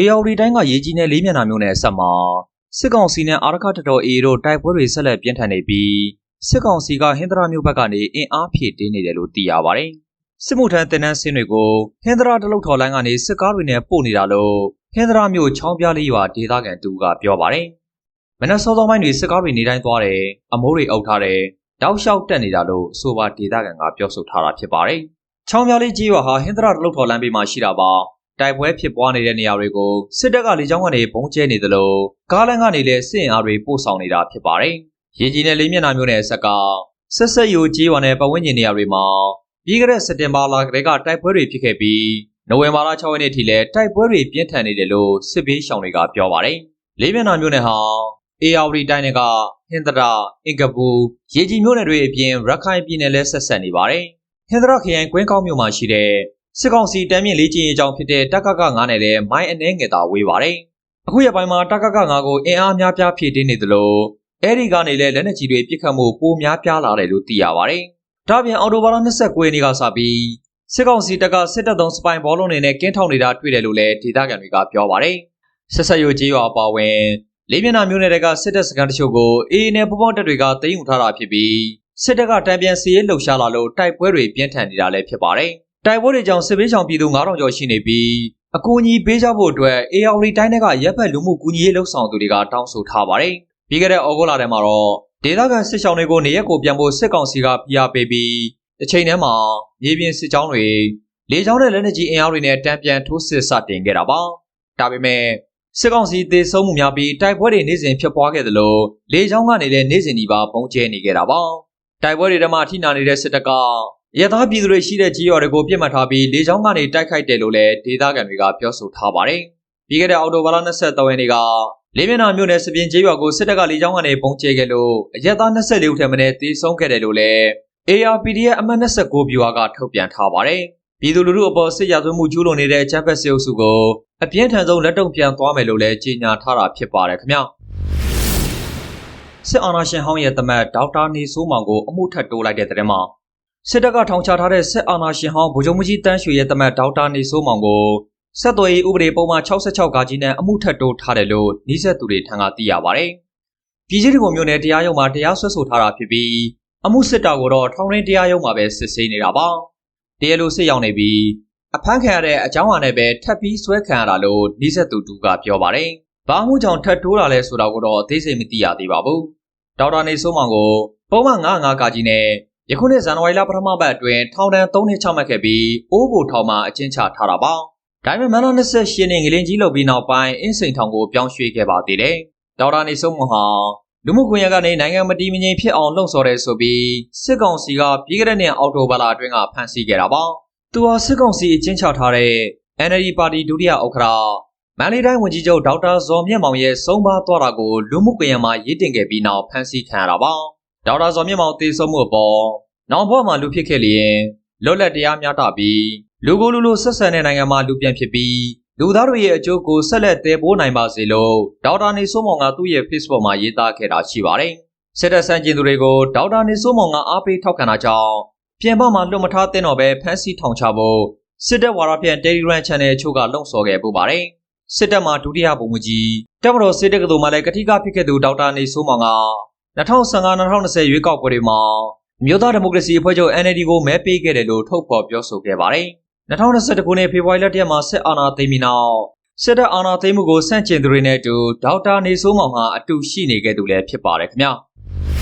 အေယာဝတီတိုင်းကရေကြီးနယ်လေးမျက်နှာမျိုးနဲ့အဆက်မှာစစ်ကောင်စီနဲ့အာရခတတော်အေတို့တိုက်ပွဲတွေဆက်လက်ပြင်းထန်နေပြီးစစ်ကောင်စီကဟင်္ဒရာမျိုးဘက်ကနေအင်အားဖြည့်တင်းနေတယ်လို့သိရပါတယ်။စစ်မှုထမ်းတင်နန်းစင်းတွေကိုဟင်္ဒရာတလုတ်ထော်လိုင်းကနေစစ်ကားတွေနဲ့ပို့နေတာလို့ဟင်္ဒရာမျိုးချောင်းပြလေးရွာဒေသခံတူကပြောပါတယ်။မနက်စောစောပိုင်းတွေစစ်ကားတွေနေတိုင်းသွားတယ်အမိုးတွေအုပ်ထားတယ်တောက်လျှောက်တက်နေတာလို့အဆိုပါဒေသခံကပြောဆိုထားတာဖြစ်ပါတယ်။ချောင်းပြလေးကြီးရွာဟာဟင်္ဒရာတလုတ်ထော်လမ်းဘေးမှာရှိတာပါ။ တိုက်ပွဲဖြစ်ပွားနေတဲ့နေရာတွေကိုစစ်တပ်ကလေကြောင်းကနေပုံကျဲနေသလိုကားလမ်းကနေလည်းစစ်အင်အားတွေပို့ဆောင်နေတာဖြစ်ပါတယ်။ရင်းကြီးနဲ့လေးမျက်နှာမျိုးနဲ့ဆက်ကဆက်ဆက်ယိုကြီးဝါနဲ့ပတ်ဝန်းကျင်နေရာတွေမှာပြီးခဲ့တဲ့စက်တင်ဘာလကတည်းကတိုက်ပွဲတွေဖြစ်ခဲ့ပြီးနိုဝင်ဘာလ6ရက်နေ့ထိလည်းတိုက်ပွဲတွေပြင်းထန်နေတယ်လို့စစ်ဘေးရှောင်တွေကပြောပါတယ်။လေးမျက်နှာမျိုးနဲ့ဟာအေယာဝတီတိုင်းကဟင်္ဒရာအင်ကပူရေကြီးမျိုးနယ်တွေအပြင်ရခိုင်ပြည်နယ်လည်းဆက်ဆက်နေပါတယ်။ဟင်္ဒရာခရိုင်ကွင်းကောင်းမြို့မှာရှိတဲ့ စစ်ကောင်စီတမ်းမြင့်လေးကျင်းရေးကြောင်းဖြစ်တဲ့တက်ကက9နဲ့လည်းမိုင်းအနှဲငယ်သာဝေးပါတယ်။အခုရပိုင်းမှာတက်ကက9ကိုအင်အားများပြားဖြည့်တင်းနေသလိုအဲဒီကနေလည်းလက်နက်ကြီးတွေပစ်ခတ်မှုပိုများပြားလာတယ်လို့သိရပါတယ်။ဒါ့အပြင်အော်တိုဘာလ29ရက်နေ့ကစပြီးစစ်ကောင်စီတပ်ကစစ်တပ်သုံးစပိုင်ဘောလုံးတွေနဲ့ကင်းထောင်နေတာတွေ့တယ်လို့လည်းဒေသခံတွေကပြောပါတယ်။ဆက်ဆက်ယိုကြီးရွာအပါဝင်လေးမျက်နှာမျိုးနယ်တွေကစစ်တပ်စခန်းတချို့ကိုအေးနဲ့ပူပေါင်းတပ်တွေကသိမ်းယူထားတာဖြစ်ပြီးစစ်တပ်ကတံပြန်စီရေးလှုပ်ရှားလာလို့တိုက်ပွဲတွေပြင်းထန်နေတာလည်းဖြစ်ပါတယ်။ တိုက်ပွဲတွေကြောင့်စစ်ဘေးရှောင်ပြည်သူ9000ကျော်ရှိနေပြီးအကူအညီပေးကြဖို့အတွက် AR တိုင်းတွေကရပ်ဖက်လူမှုကူညီရေးလှုပ်ဆောင်သူတွေကတောင်းဆိုထားပါတယ်။ပြီးခဲ့တဲ့ဩဂုတ်လထဲမှာတော့ဒေသခံစစ်ရှောင်တွေကိုနေရက်ကိုပြန်ဖို့စစ်ကောင်စီကဖိအားပေးပြီးတစ်ချိန်တည်းမှာမြေပြင်စစ်ကြောင်းတွေလေကြောင်းနဲ့လက်နက်ကြီးအင်အားတွေနဲ့တံပြန်ထိုးစစ်စတင်ခဲ့တာပါ။ဒါပေမဲ့စစ်ကောင်စီသေဆုံးမှုများပြီးတိုက်ပွဲတွေနေ့စဉ်ဖြစ်ပွားခဲ့သလိုလေကြောင်းကနေလည်းနေ့စဉ်ဒီပါပုံကျဲနေခဲ့တာပါ။တိုက်ပွဲတွေထဲမှာထိနာနေတဲ့စစ်တပ်က ရသားပြည်သူတွေရှိတဲ့ကြီးရော်တွေကိုပြစ်မှတ်ထားပြီးလေကြောင်းကနေတိုက်ခိုက်တယ်လို့လည်းဒေသခံတွေကပြောဆိုထားပါတယ်။ပြီးခဲ့တဲ့အောက်တိုဘာလ23ရက်နေ့ကလေးမျက်နှာမြို့နယ်စပြင်းကျေးရွာကိုစစ်တပ်ကလေကြောင်းကနေပုံကျဲခဲ့လို့အရက်သား24ဦးထက်မနည်းသေဆုံးခဲ့တယ်လို့လည်း ARPDF အမှတ်29ဗျူဟာကထုတ်ပြန်ထားပါတယ်။ပြည်သူလူထုအပေါ်စစ်ရာဇဝမှုကျူးလွန်နေတဲ့ချမ်းဖက်စစ်အုပ်စုကိုအပြင်းထန်ဆုံးလက်တုံ့ပြန်သွားမယ်လို့လည်းကြေညာထားတာဖြစ်ပါတယ်ခင်ဗျာ။စစ်အာဏာရှင်ဟောင်းရဲ့တမတ်ဒေါက်တာနေစိုးမောင်ကိုအမှုထပ်တိုးလိုက်တဲ့တဲ့မှာ စစ်တပ်ကထောင်ချထားတဲ့စစ်အာဏာရှင်ဟောင်းဗိုလ်ချုပ်မှုကြီးတန်းရွှေရဲ့တမတ်ဒေါက်တာနေစိုးမောင်ကိုဆက်သွယ်ရေးဥပဒေပုံမှန်66ကကြီးနဲ့အမှုထပ်တိုးထားတယ်လို့နှိစက်သူတွေထံကသိရပါတယ်။ပြည်ကြီးတော်မျိုးနဲ့တရားရုံးမှာတရားစွဲဆိုထားတာဖြစ်ပြီးအမှုစစ်တာကိုတော့ထောင်ရင်းတရားရုံးမှာပဲစစ်ဆေးနေတာပါ။တရားလိုစစ်ရောက်နေပြီးအဖမ်းခံရတဲ့အကြောင်းအရာနဲ့ပဲထပ်ပြီးဆွဲခံရတာလို့နှိစက်သူတူကပြောပါတယ်။ဘာမှုကြောင့်ထပ်တိုးတာလဲဆိုတာကိုတော့အသေးစိတ်မသိရသေးပါဘူး။ဒေါက်တာနေစိုးမောင်ကိုပုံမှန်95ကကြီးနဲ့ ယခုနှစ်ဇန်နဝါရီလပထမပတ်အတွင်းထောင်ဒဏ်3နှစ်ချမှတ်ခဲ့ပြီးအိုးဘိုထောင်မှာအကျဉ်းချထားတာပါ။ဒါပေမဲ့မန်လာ28ရက်နေ့ငလင်းကြီးလုပ်ပြီးနောက်ပိုင်းအင်းစိန်ထောင်ကိုပြောင်းရွှေ့ခဲ့ပါသေးတယ်။ဒေါက်တာနေစိုးမောင်ဟာလူမှုကွန်ရက်ကနေနိုင်ငံမတည်မငြိမ်ဖြစ်အောင်လှုံ့ဆော်တယ်ဆိုပြီးစစ်ကောင်စီကပြီးခဲ့တဲ့နှစ်အောက်တိုဘာလအတွင်းကဖမ်းဆီးခဲ့တာပါ။သူဟာစစ်ကောင်စီအကျဉ်းချထားတဲ့ NLD ပါတီဒုတိယဥက္ကဋ္ဌမန္တလေးတိုင်းဝန်ကြီးချုပ်ဒေါက်တာဇော်မြင့်မောင်ရဲ့ဆုံးပါသွားတာကိုလူမှုကွန်ရက်မှာရေးတင်ခဲ့ပြီးနောက်ဖမ်းဆီးခံရတာပါ။ ဒေါက်တာဇော်မြင့်မောင်တည်ဆုံမှုအပေါ်နောက်ဘဝမှာလူဖြစ်ခဲ့လျင်လွတ်လပ်တရားမျှတပြီးလူကိုလူလိုဆက်ဆံတဲ့နိုင်ငံမှာလူပြန်ဖြစ်ပြီးလူသားတို့ရဲ့အကျိုးကိုဆက်လက်တည်ပိုးနိုင်ပါစေလို့ဒေါက်တာနေစိုးမောင်ကသူ့ရဲ့ Facebook မှာရေးသားခဲ့တာရှိပါတယ်။စစ်တပ်ဆန့်ကျင်သူတွေကိုဒေါက်တာနေစိုးမောင်ကအားပေးထောက်ခံတာကြောင့်ပြင်ပမှာလွတ်မထားတဲ့တော့ပဲဖမ်းဆီးထောင်ချဖို့စစ်တပ်ဝါဒဖြန့် Telegram Channel ချို့ကလှုံ့ဆော်ခဲ့ပူပါတယ်။စစ်တပ်မှာဒုတိယဗိုလ်မှူးကြီးတပ်မတော်စစ်တပ်ကတော်မှလည်းကတိကဖြစ်ခဲ့သူဒေါက်တာနေစိုးမောင်က 2015-2020ရွေးကောက်ပွဲတွေမှာမြို့သားဒီမိုကရေစီအဖွဲ့ချုပ် NLD ကိုမဲပေးခဲ့တယ်လို့ထုတ်ဖော်ပြောဆိုခဲ့ပါတယ်။2021ခုနှစ်ဖေဖော်ဝါရီလတရက်မှာစစ်အာဏာသိမ်းပြီးနောက်စစ်တပ်အာဏာသိမ်းမှုကိုဆန့်ကျင်သူတွေနဲ့အတူဒေါက်တာနေစိုးမောင်ဟာအတူရှိနေခဲ့သူလည်းဖြစ်ပါတယ်ခင်ဗျာ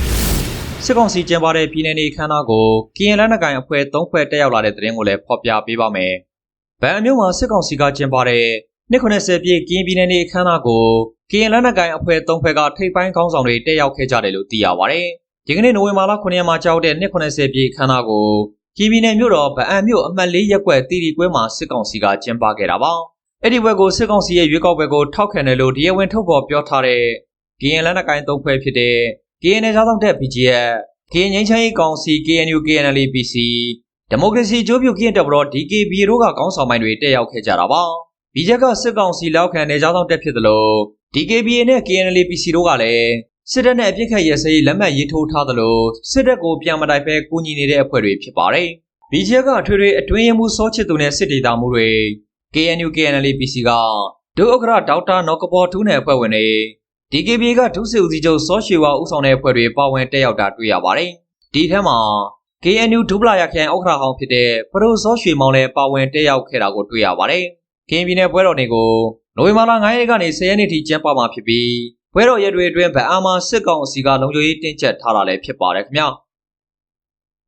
။စစ်ကောင်စီကျင်းပတဲ့ပြည်내နေခမ်းနားကိုကရင်လက်နက်ကိုင်အဖွဲ့၃ဖွဲ့တက်ရောက်လာတဲ့တဲ့ရင်ကိုလည်းဖော်ပြပေးပါမယ်။ဗန်အမျိုးမှာစစ်ကောင်စီကကျင်းပတဲ့ 290ပြည့်ကရင်ပြည်내နေခမ်းနားကိုကရင်လက်နက်ကိုင်အဖွဲ့၃ဖွဲ့ကထိပ်ပိုင်းခေါင်းဆောင်တွေတက်ရောက်ခဲ့ကြတယ်လို့သိရပါတယ်။ဒီကနေ့နိုဝင်ဘာလ9ရက်မှာကြောက်တဲ့290ပြည့်ခမ်းနားကိုကီဘီနယ်မြို့တော်ဗအံမြို့အမှတ်၄ရပ်ကွက်တီတီကွဲမှာစစ်ကောင်စီကကျင်းပခဲ့တာပါ။အဲ့ဒီဘက်ကိုစစ်ကောင်စီရဲ့ရွေးကောက်ပွဲကိုထောက်ခံတယ်လို့တရားဝင်ထုတ်ဖော်ပြောထားတဲ့ကရင်လက်နက်ကိုင်သုံးဖွဲ့ဖြစ်တဲ့ကရင်နယ်ခြားဆောင်တဲ့ BGF ကရင်ငင်းချမ်းရေးကောင်စီ KNU KNL PC ဒီမိုကရေစီကြိုးပြုကရင်တပ်မတော် DKB တို့ကခေါင်းဆောင်ပိုင်းတွေတက်ရောက်ခဲ့ကြတာပါ။ BGF ကစစ်ကောင်စီလောက်ခံနယ်ခြားဆောင်တက်ဖြစ်တယ်လို့ DKB နဲ့ KNL PC တို့ကလည်းစစ်တပ်နဲ့အပြစ်ခတ်ရဲစရေးလက်မှတ်ရေးထိုးထားသလိုစစ်တပ်ကိုပြန်မတိုက်ပဲကူညီနေတဲ့အဖွဲ့တွေဖြစ်ပါတယ်။ BGF ကအထွေထွေအတွင်းရမှုစောချစ်သူနဲ့စစ်ဒေသမှုတွေ KNU KNL PC ကဒုဥက္ကဋ္ဌဒေါက်တာနော်ကပေါ်ထူးနယ်အဖွဲ့ဝင်တွေ DKB ကဒုစစ်ဦးစီးချုပ်စောရွှေဝါဦးဆောင်တဲ့အဖွဲ့တွေပါဝင်တက်ရောက်တာတွေ့ရပါတယ်။ဒီထဲမှာ KNU ဒုပလာရခရိုင်ဥက္ကဋ္ဌဟောင်းဖြစ်တဲ့ပရိုစောရွှေမောင်လည်းပါဝင်တက်ရောက်ခဲ့တာကိုတွေ့ရပါတယ်။ ကရင်ပြည်နယ်ပွဲတော်တွေကိုနိုဝင်ဘာလ9ရက်ကနေ10ရက်နေ့ထိကျင်းပမှာဖြစ်ပြီးပွဲတော်ရက်တွေအတွင်းဗအားမှာစစ်ကောင်စီကလုံခြုံရေးတင်းကျပ်ထားတာလည်းဖြစ်ပါတယ်ခင်ဗျာ။